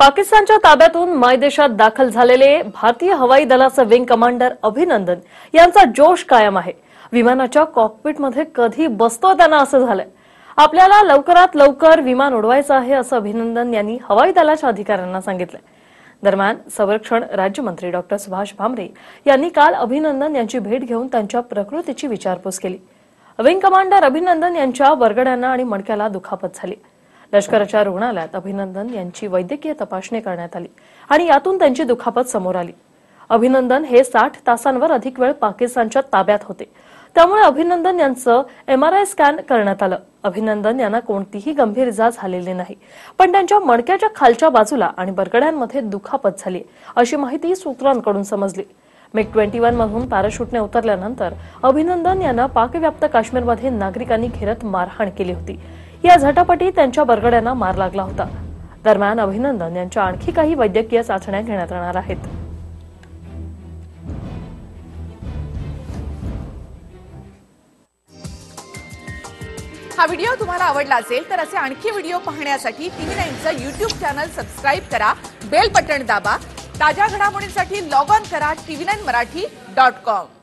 पाकिस्तानच्या ताब्यातून मायदेशात दाखल झालेले भारतीय हवाई दलाचं विंग कमांडर अभिनंदन यांचा जोश कायम आहे. विमानाच्या कॉकपिटमध्ये कधी बसतो त्यांना असं झालंय. आपल्याला लवकरात लवकर विमान उडवायचं आहे असं अभिनंदन यांनी हवाई दलाच्या अधिकाऱ्यांना सांगितलंय. दरम्यान संरक्षण राज्यमंत्री डॉक्टर सुभाष भामरे यांनी काल अभिनंदन यांची भेट घेऊन त्यांच्या प्रकृतीची विचारपूस केली. विंग कमांडर अभिनंदन यांच्या बरगड्यांना आणि मणक्याला दुखापत झाली. लष्कराच्या रुग्णालयात अभिनंदन यांची वैद्यकीय तपासणी करण्यात आली आणि यातून त्यांची दुखापत समोर आली. अभिनंदन हे साठ तासांवर अधिक वेळ पाकिस्तानच्या ताब्यात होते. त्यामुळे अभिनंदन यांचं एमआरआय स्कॅन करण्यात आलं. अभिनंदन यांना कोणतीही गंभीर इजा झालेली नाही. पण त्यांच्या मणक्याच्या खालच्या बाजूला आणि बरगड्यांमध्ये दुखापत झाली अशी माहिती सूत्रांकडून समजली. मिग ट्वेंटी वन मधून पॅराशूटने उतरल्यानंतर अभिनंदन यांना पाकव्याप्त काश्मीरमध्ये नागरिकांनी घेरत मारहाण केली होती. या झटापटीत त्यांच्या बरगड्यांना मार लागला होता. दरम्यान अभिनंदन यांच्या आणखी काही वैद्यकीय चाचण्या घेण्यात येणार आहेत. हा व्हिडिओ तुम्हाला आवडला असेल तर असे आणखी व्हिडिओ पाहण्यासाठी टीव्ही नाईनचं युट्यूब चॅनल सबस्क्राईब करा बेल बटन दाबा ताज्या घडामोडींसाठी लॉग ऑन करा TV nine Marathi dot com